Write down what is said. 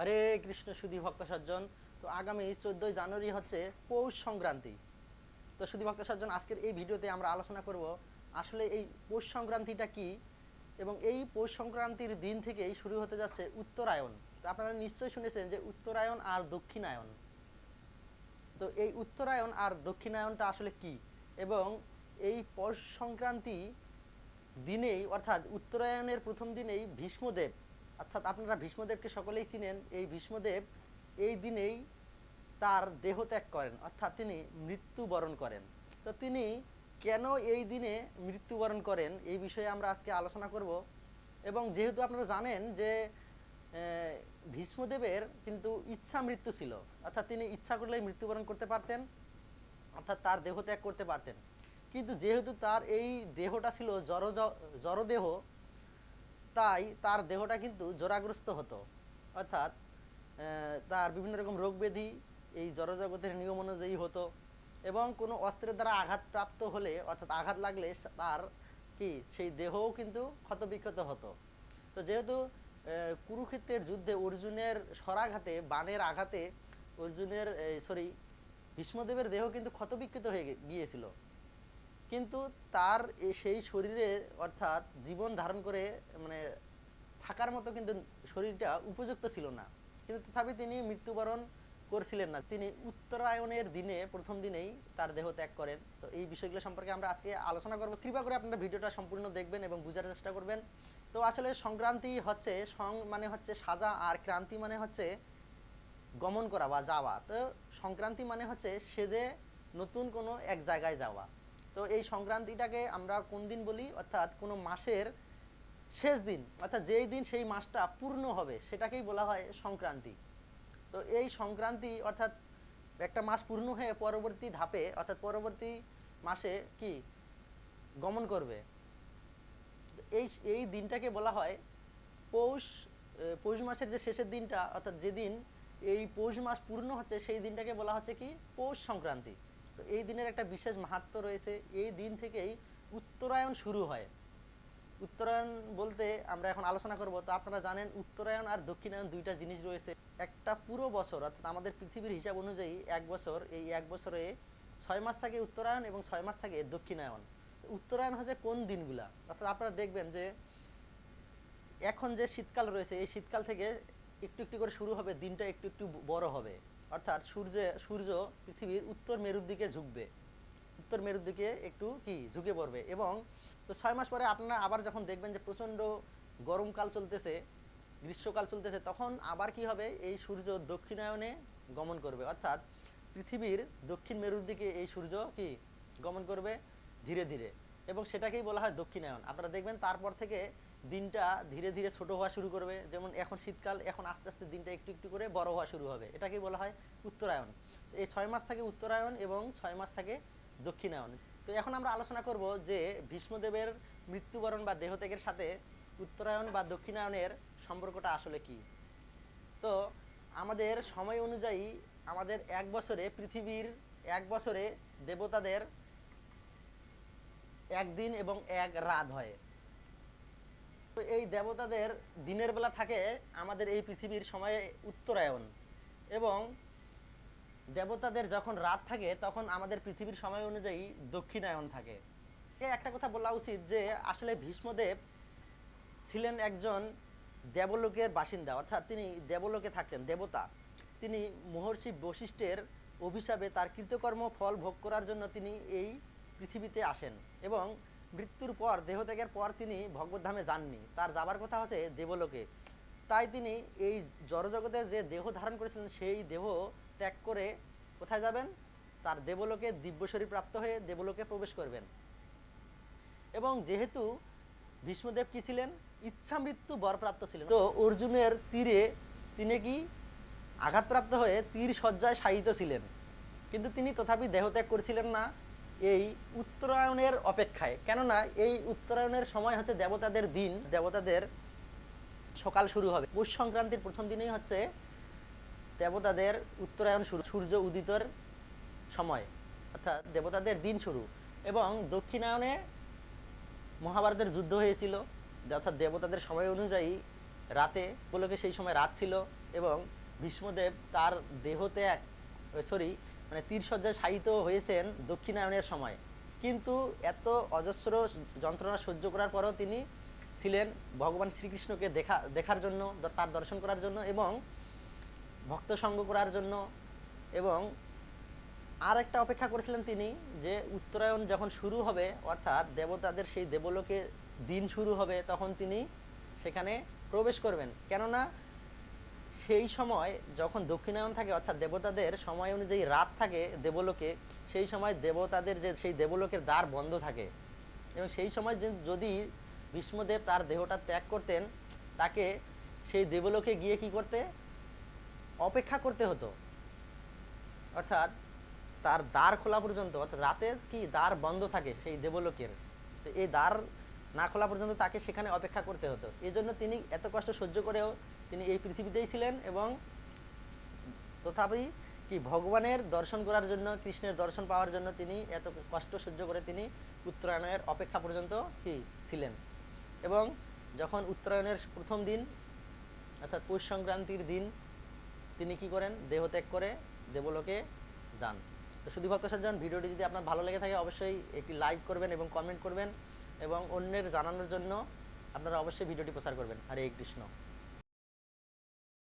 হরে কৃষ্ণ সুধী ভক্ত সজ্জন। তো আগামী চোদ্দোই জানুয়ারি হচ্ছে পৌষ সংক্রান্তি। তো সুধী ভক্ত সজ্জন, আজকের এই ভিডিওতে আমরা আলোচনা করব আসলে এই পৌষ সংক্রান্তিটা কি এবং এই পৌষ সংক্রান্তির দিন থেকেই শুরু হতে যাচ্ছে উত্তরায়ণ। তো আপনারা নিশ্চয়ই শুনেছেন যে উত্তরায়ণ আর দক্ষিণায়ন তো এই উত্তরায়ণ আর দক্ষিণায়নটা আসলে কি? এবং এই পৌষ সংক্রান্তি দিনেই অর্থাৎ উত্তরায়ণের প্রথম দিনেই ভীষ্মদেব অর্থাৎ আপনারা ভীষ্মদেবকে সকলেই চিনেন, এই ভীষ্মদেব এই দিনেই তার দেহ ত্যাগ করেন, অর্থাৎ তিনি মৃত্যুবরণ করেন। তো তিনি কেন এই দিনে মৃত্যুবরণ করেন, এই বিষয়ে আমরা আজকে আলোচনা করব। এবং যেহেতু আপনারা জানেন যে ভীষ্মদেবের কিন্তু ইচ্ছা মৃত্যু ছিল, অর্থাৎ তিনি ইচ্ছা করলেই মৃত্যুবরণ করতে পারতেন, অর্থাৎ তার দেহ ত্যাগ করতে পারতেন। কিন্তু যেহেতু তার এই দেহটা ছিল জড় জড়দেহ তাই তার দেহটা কিন্তু জরাগ্রস্ত হতো। অর্থাৎ তার বিভিন্ন রকম রোগ ব্যাধি এই জড়জগতের নিয়ম অনুযায়ী হতো এবং কোনো অস্ত্রের দ্বারা আঘাত প্রাপ্ত হলে, অর্থাৎ আঘাত লাগলে তার কি, সেই দেহও কিন্তু ক্ষতবিক্ষত হতো। তো যেহেতু কুরুক্ষেত্রের যুদ্ধে অর্জুনের স্বরাঘাতে বানের আঘাতে অর্জুনের সরি ভীষ্মদেবের দেহ কিন্তু ক্ষতবিক্ষত হয়ে গিয়েছিল। কিন্তু তার সেই শরীরে অর্থাৎ জীবন ধারণ করে মানে থাকার মতো কিন্তু শরীরটা উপযুক্ত ছিল না। কিন্তু তথাপি তিনি মৃত্যুবরণ করছিলেন না। তিনি উত্তরায়ণের দিনে, প্রথম দিনেই তার দেহ ত্যাগ করেন। তো এই বিষয়গুলো সম্পর্কে আমরা আজকে আলোচনা করব। কৃপা করে আপনারা ভিডিওটা সম্পূর্ণ দেখবেন এবং বোঝার চেষ্টা করবেন। তো আসলে সংক্রান্তি হচ্ছে, সং মানে হচ্ছে সাজা আর ক্রান্তি মানে হচ্ছে গমন করা বা যাওয়া। তো সংক্রান্তি মানে হচ্ছে সেজে নতুন কোনো এক জায়গায় যাওয়া। তো এই সংক্রান্তিটাকে আমরা কোন দিন বলি? অর্থাৎ কোনো মাসের শেষ দিন, অর্থাৎ যেই দিন সেই মাসটা পূর্ণ হবে, সেটাকেই বলা হয় সংক্রান্তি। তো এই সংক্রান্তি, অর্থাৎ একটা মাস পূর্ণ হয়ে পরবর্তী ধাপে, অর্থাৎ পরবর্তী মাসে কি? গমন করবে। এই এই দিনটাকে বলা হয় পৌষ পৌষ মাসের যে শেষের দিনটা, অর্থাৎ যেদিন এই পৌষ মাস পূর্ণ হচ্ছে, সেই দিনটাকে বলা হচ্ছে কি? পৌষ সংক্রান্তি। তো এই দিনের একটা বিশেষ মাহাত্ম্য রয়েছে, এই দিন থেকেই উত্তরায়ণ শুরু হয়। উত্তরায়ণ বলতে আমরা এখন আলোচনা করব, তো আপনারা জানেন উত্তরায়ণ আর দক্ষিণায়ন দুইটা জিনিস রয়েছে। একটা পুরো বছর, অর্থাৎ আমাদের পৃথিবীর হিসাব অনুযায়ী এক বছর, এই এক বছরে ছয় মাস থাকে উত্তরায়ণ এবং ছয় মাস থাকে দক্ষিণায়ন উত্তরায়ণ হচ্ছে কোন দিনগুলা? অর্থাৎ আপনারা দেখবেন যে এখন যে শীতকাল রয়েছে, এই শীতকাল থেকে একটু একটু করে শুরু হবে, দিনটা একটু একটু বড় হবে। অর্থাৎ সূর্যে, সূর্য পৃথিবীর উত্তর মেরুর দিকে ঝুঁকবে। উত্তর মেরুর দিকে একটু কি? ঝুঁকে পড়বে। এবং তো ছয় মাস পরে আপনারা আবার যখন দেখবেন যে প্রচণ্ড গরমকাল চলতেছে, গ্রীষ্মকাল চলতেছে, তখন আবার কি হবে? এই সূর্য দক্ষিণায়নে গমন করবে। অর্থাৎ পৃথিবীর দক্ষিণ মেরুর দিকে এই সূর্য কি? গমন করবে ধীরে ধীরে। এবং সেটাকেই বলা হয় দক্ষিণায়ন। আপনারা দেখবেন তারপর থেকে দিনটা ধীরে ধীরে ছোট হওয়া শুরু করবে। যেমন এখন শীতকাল, এখন আস্তে আস্তে দিনটা একটু একটু করে বড় হওয়া শুরু হবে। এটাকে বলা হয় উত্তরায়ণ। এই ছয় মাস থাকে উত্তরায়ণ এবং ছয় মাস থাকে দক্ষিণায়ন তো এখন আমরা আলোচনা করব যে ভীষ্মদেবের মৃত্যুবরণ বা দেহত্যাগের সাথে উত্তরায়ণ বা দক্ষিণায়নের সম্পর্কটা আসলে কি? তো আমাদের সময় অনুযায়ী আমাদের এক বছরে, পৃথিবীর এক বছরে দেবতাদের একদিন এবং এক রাত হয়। তো এই দেবতাদের দিনের বেলা থাকে আমাদের এই পৃথিবীর সময়ে উত্তরায়ণ। এবং দেবতাদের যখন রাত থাকে, তখন আমাদের পৃথিবীর সময় অনুযায়ী দক্ষিণায়ন থাকে। একটা কথা বলা উচিত যে, আসলে ভীষ্মদেব ছিলেন একজন দেবলোকের বাসিন্দা, অর্থাৎ তিনি দেবলোকে থাকতেন, দেবতা। তিনি মহর্ষি বশিষ্ঠের অভিশাপে তার কৃতকর্ম ফল ভোগ করার জন্য তিনি এই পৃথিবীতে আসেন। এবং মৃত্যুর পর, দেহত্যাগের পর তিনি ভগবদ্ধামে যাননি। তার যাবার কথা হচ্ছে দেবলোকে। তাই তিনি এই জড়জগতে যে দেহ ধারণ করেছিলেন, সেই দেহ ত্যাগ করে কোথায় যাবেন? তার দেবলোকে দিব্য শরীর প্রাপ্ত হয়ে দেবলোকে প্রবেশ করবেন। এবং যেহেতু ভীষ্মদেব কি ছিলেন? ইচ্ছা মৃত্যু বরপ্রাপ্ত ছিলেন। তো অর্জুনের তীরে তিনি কি আঘাতপ্রাপ্ত হয়ে তীর সজ্জায় শায়িত ছিলেন। কিন্তু তিনি তথাপি দেহত্যাগ করেছিলেন না। এই উত্তরায়ণের অপেক্ষায়। কেননা এই উত্তরায়ণের সময় হচ্ছে দেবতাদের দিন, দেবতাদের সকাল শুরু হবে। পৌষ সংক্রান্তির প্রথম দিনেই হচ্ছে দেবতাদের উত্তরায়ণ সূর্য উদিতর সময়, অর্থাৎ দেবতাদের দিন শুরু। এবং দক্ষিণায়নে মহাভারতের যুদ্ধ হয়েছিল, অর্থাৎ দেবতাদের সময় অনুযায়ী রাতে বলোকে সেই সময় রাত ছিল এবং ভীষ্মদেব তার দেহ ত্যাগ সরি মানে তীরসজ্জায় শায়িত হয়েছেন দক্ষিণায়নের সময়। কিন্তু এত অজস্র যন্ত্রণা সহ্য করার পরও তিনি ছিলেন ভগবান শ্রীকৃষ্ণকে দেখা, দেখার জন্য, তার দর্শন করার জন্য এবং ভক্ত সঙ্গ করার জন্য এবং আর একটা অপেক্ষা করেছিলেন তিনি যে উত্তরায়ণ যখন শুরু হবে, অর্থাৎ দেবতাদের সেই দেবলোকে দিন শুরু হবে, তখন তিনি সেখানে প্রবেশ করবেন। কেননা সেই সময় যখন দক্ষিণায়ন থাকে, অর্থাৎ দেবতাদের সময় অনুযায়ী রাত থাকে দেবলোকে, সেই সময় দেবতাদের যে, সেই দেবলোকের দ্বার বন্ধ থাকে। এবং সেই সময় যদি ভীষ্মদেব তার দেহটা ত্যাগ করতেন, তাকে সেই দেবলোকে গিয়ে কি করতে? অপেক্ষা করতে হতো। অর্থাৎ তার দ্বার খোলা পর্যন্ত, অর্থাৎ রাতে কি দ্বার বন্ধ থাকে সেই দেবলোকের। তো এই দ্বার না খোলা পর্যন্ত তাকে সেখানে অপেক্ষা করতে হতো। এই জন্য তিনি এত কষ্ট সহ্য করেও তিনি এই পৃথিবীতেই ছিলেন এবং তথাপি কি ভগবানের দর্শন করার জন্য, কৃষ্ণের দর্শন পাওয়ার জন্য তিনি এত কষ্ট সহ্য করে তিনি উত্তরায়ণের অপেক্ষা পর্যন্ত কি ছিলেন। এবং যখন উত্তরায়ণের প্রথম দিন, অর্থাৎ পৌষ সংক্রান্তির দিন, তিনি কি করেন? দেহ ত্যাগ করে দেবলোকে যান। তো শুধু ভক্ত ভিডিওটি যদি আপনার ভালো লেগে থাকে, অবশ্যই একটি লাইক করবেন এবং কমেন্ট করবেন এবং অন্যের জানানোর জন্য আপনারা অবশ্যই ভিডিওটি প্রচার করবেন। হরে কৃষ্ণ।